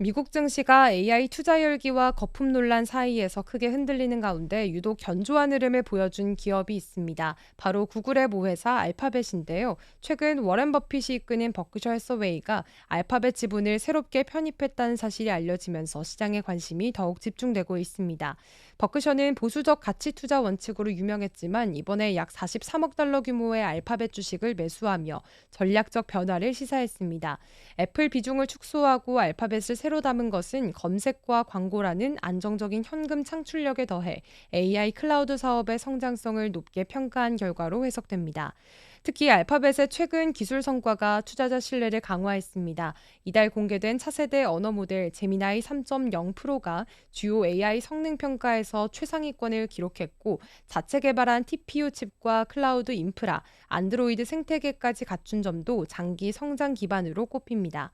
미국 증시가 AI 투자 열기와 거품 논란 사이에서 크게 흔들리는 가운데 유독 견조한 흐름을 보여준 기업이 있습니다. 바로 구글의 모회사 알파벳인데요. 최근 워렌 버핏이 이끄는 버크셔 해서웨이가 알파벳 지분을 새롭게 편입했다는 사실이 알려지면서 시장의 관심이 더욱 집중되고 있습니다. 버크셔는 보수적 가치 투자 원칙으로 유명했지만 이번에 약 43억 달러 규모의 알파벳 주식을 매수하며 전략적 변화를 시사했습니다. 애플 비중을 축소하고 알파벳을 새로 담은 것은 검색과 광고라는 안정적인 현금 창출력에 더해 AI 클라우드 사업의 성장성을 높게 평가한 결과로 해석됩니다. 특히 알파벳의 최근 기술 성과가 투자자 신뢰를 강화했습니다. 이달 공개된 차세대 언어 모델 제미나이 3.0 프로가 주요 AI 성능 평가에서 최상위권을 기록했고 자체 개발한 TPU 칩과 클라우드 인프라, 안드로이드 생태계까지 갖춘 점도 장기 성장 기반으로 꼽힙니다.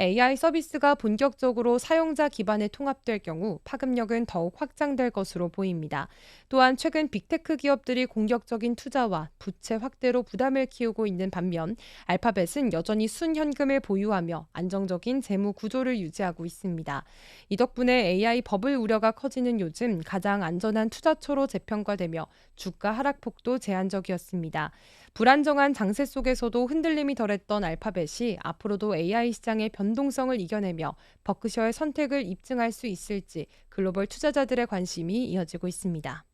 AI 서비스가 본격적으로 사용자 기반에 통합될 경우 파급력은 더욱 확장될 것으로 보입니다. 또한 최근 빅테크 기업들이 공격적인 투자와 부채 확대로 부담을 키우고 있는 반면 알파벳은 여전히 순현금을 보유하며 안정적인 재무 구조를 유지하고 있습니다. 이 덕분에 AI 버블 우려가 커지는 요즘 가장 안전한 투자처로 재평가되며 주가 하락폭도 제한적이었습니다. 불안정한 장세 속에서도 흔들림이 덜했던 알파벳이 앞으로도 AI 시장의 변동성을 이겨내며 버크셔의 선택을 입증할 수 있을지 글로벌 투자자들의 관심이 이어지고 있습니다.